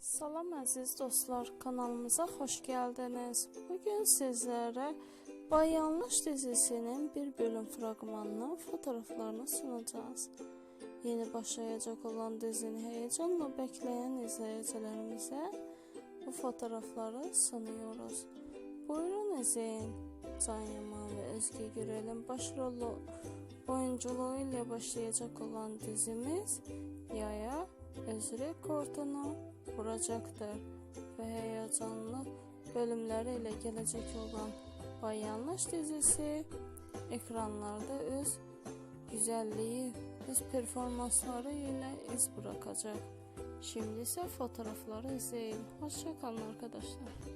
Salam əziz dostlar, kanalımıza xoş gəldiniz. Bugün sizlərə Bayanlış dizisinin bir bölüm fragmanının fotoğraflarını sunacağız. Yeni başlayacak olan dizini heyecanla bekleyen izleyicilerimize bu fotoğrafları sunuyoruz. Buyurun izleyin. Can Yaman ve Özge Gürel'in başrolü oyunculuğu ile başlayacak olan dizimiz Yaya öz rekordunu vuracaktır ve heyecanlı bölümleriyle gelecek olan Bayanlış dizisi ekranlarda öz güzelliği, öz performansları ile iz bırakacak. Şimdi ise fotoğrafları izleyin. Hoşçakalın arkadaşlar.